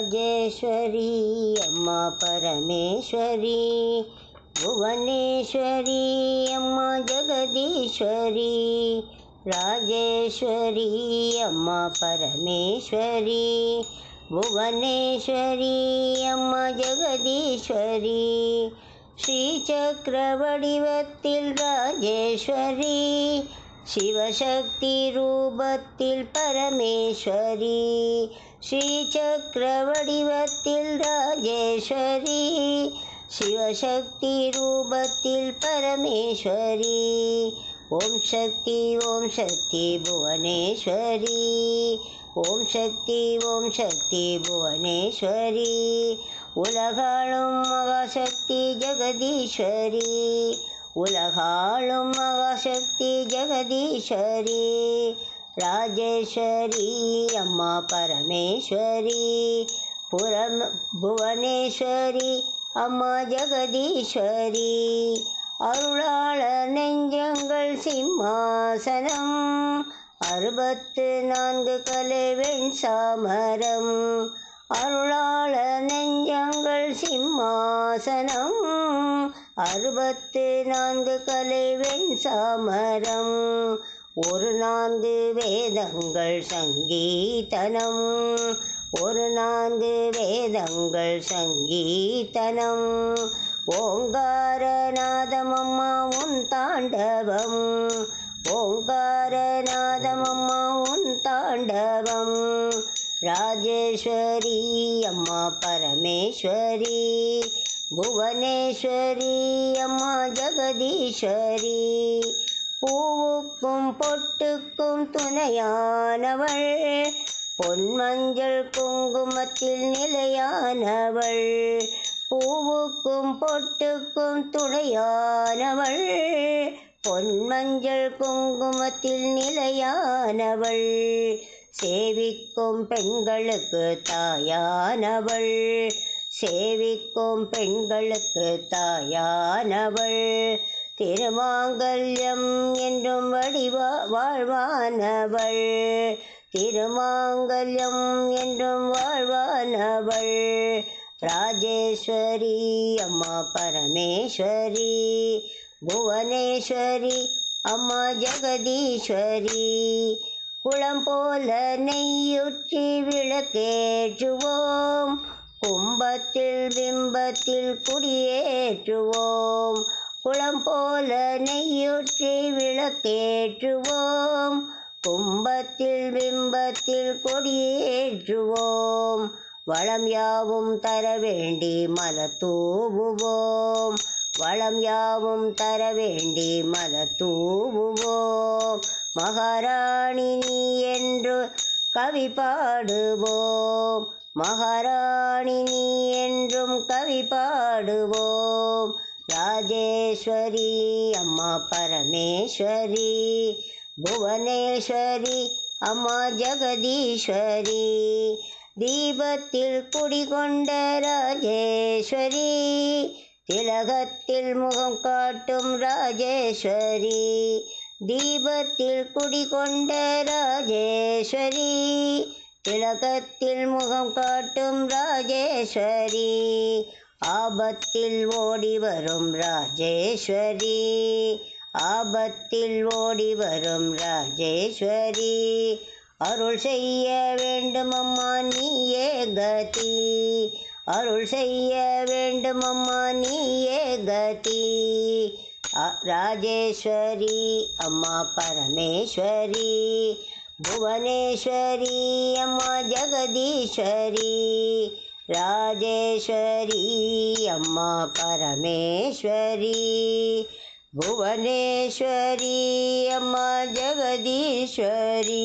ராஜேஸ்வரி அம்மா பரமேஸ்வரி புவனேஸ்வரி அம்மா ஜெகதீஸ்வரி ராஜேஸ்வரி அம்மா பரமேஸ்வரி புவனேஸ்வரி அம்மா ஜெகதீஸ்வரி ஸ்ரீசக்கர வடிவத்தில் ராஜேஸ்வரி சிவசக்தி ரூபத்தில் பரமேஸ்வரி ஸ்ரீசக்கர வடிவத்தில் ராஜேஸ்வரி சிவசக்தி ரூபத்தில் பரமேஸ்வரி. ஓம் சக்தி ஓம் சக்தி புவனேஸ்வரி. ஓம் சக்தி ஓம் சக்தி புவனேஸ்வரி. உலகாளும் மகாசக்தி ஜெகதீஸ்வரி. உலகாளும் மகாசக்தி ஜெகதீஸ்வரி ராஜேஸ்வரி அம்மா பரமேஸ்வரி புரம் புவனேஸ்வரி அம்மா ஜெகதீஸ்வரி. அருளாள நெஞ்சங்கள் சிம்மாசனம் அறுபத்து நான்கு கலைவெண் சாமரம். அருளாள நெஞ்சங்கள் சிம்மாசனம் அறுபத்து நான்கு கலைவெண் சாமரம் ஒரு நான்கு வேதங்கள் சங்கீதனம் ஒரு நான்கு வேதங்கள் சங்கீதனம். ஓங்காரநாதமம்மா உன் தாண்டவம். ஓங்காரநாதமம்மா உன் தாண்டவம். ராஜேஸ்வரி அம்மா பரமேஸ்வரி. புவனேஸ்வரி அம்மா ஜெகதீஸ்வரி பூவுக்கும் பொட்டுக்கும் துணையானவள் பொன்மஞ்சள் குங்குமத்தில் நிலையானவள் பூவுக்கும் பொட்டுக்கும் துணையானவள் பொன்மஞ்சள் குங்குமத்தில் நிலையானவள் சேவிக்கும் பெண்களுக்கு தாயானவள் சேவிக்கும் பெண்களுக்கு தாயானவள். திருமாங்கல்யம் என்றும் வடிவா வாழ்வானவள். திருமாங்கல்யம் என்றும் வாழ்வானவள். ராஜேஸ்வரி அம்மா பரமேஸ்வரி. புவனேஸ்வரி அம்மா ஜெகதீஸ்வரி. குளம் போல நெய்யுற்றி விளக்கேற்றுவோம். கும்பத்தில் பிம்பத்தில் குடியேற்றுவோம். குளம் போல நெய்யூற்றி விளக்கேற்றுவோம். கும்பத்தில் பிம்பத்தில் கொடியேற்றுவோம். வளம் யாவும் தர வேண்டி மல தூவுவோம். வளம் யாவும் தர வேண்டி மல தூவுவோம். மகாராணி நீ என்று கவி பாடுவோம். மகாராணி நீ என்றும் கவி பாடுவோம். ராஜேஸ்வரி அம்மா பரமேஸ்வரி புவனேஸ்வரி அம்மா ஜெகதீஸ்வரி தீபத்தில் குடிகொண்ட ராஜேஸ்வரி திலகத்தில் முகம் காட்டும் ராஜேஸ்வரி தீபத்தில் குடிகொண்ட ராஜேஸ்வரி திலகத்தில் முகம் காட்டும் ராஜேஸ்வரி. ஆபத்தில் ஓடி வரும் ராஜேஸ்வரி. ஆபத்தில் ஓடி வரும் ராஜேஸ்வரி. அருள் செய்ய வேண்டும் அம்மா நீயே கதி. அருள் செய்ய வேண்டும் அம்மா நீயே கதி. ராஜேஸ்வரி அம்மா பரமேஸ்வரி. புவனேஸ்வரி அம்மா ஜெகதீஸ்வரி ராஜேஸ்வரி அம்மா பரமேஸ்வரி புவனேஸ்வரி அம்மா ஜெகதீஸ்வரி